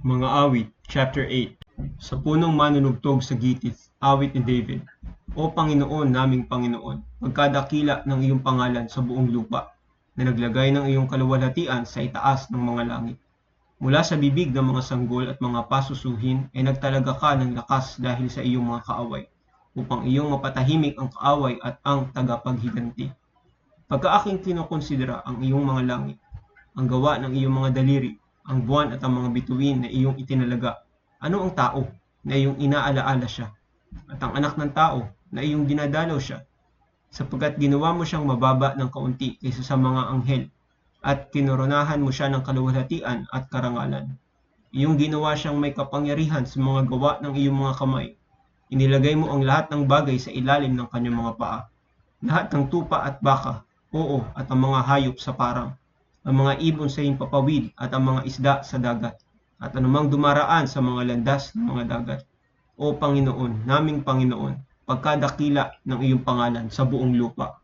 Mga awit, chapter 8. Sa punong manunugtog sa gitit, awit ni David. O Panginoon naming Panginoon, magkadakila ng iyong pangalan sa buong lupa, na naglagay ng iyong kaluwalhatian sa itaas ng mga langit. Mula sa bibig ng mga sanggol at mga pasusuhin ay nagtalaga ka ng lakas dahil sa iyong mga kaaway, upang iyong mapatahimik ang kaaway at ang tagapaghiganti. Pagka aking kinokonsidera ang iyong mga langit, ang gawa ng iyong mga daliri, ang buwan at ang mga bituin na iyong itinalaga, ano ang tao na iyong inaalaala siya, at ang anak ng tao na iyong dinadalaw siya, sapagkat ginawa mo siyang mababa ng kaunti kaysa sa mga anghel, at kinoronahan mo siya ng kaluwalhatian at karangalan. Iyong ginawa siyang may kapangyarihan sa mga gawa ng iyong mga kamay. Inilagay mo ang lahat ng bagay sa ilalim ng kanyang mga paa. Lahat ng tupa at baka, oo, at ang mga hayop sa parang. Ang mga ibon sa iyong papawid at ang mga isda sa dagat. At anumang dumaraan sa mga landas ng mga dagat. O Panginoon, naming Panginoon, pagkadakila ng iyong pangalan sa buong lupa.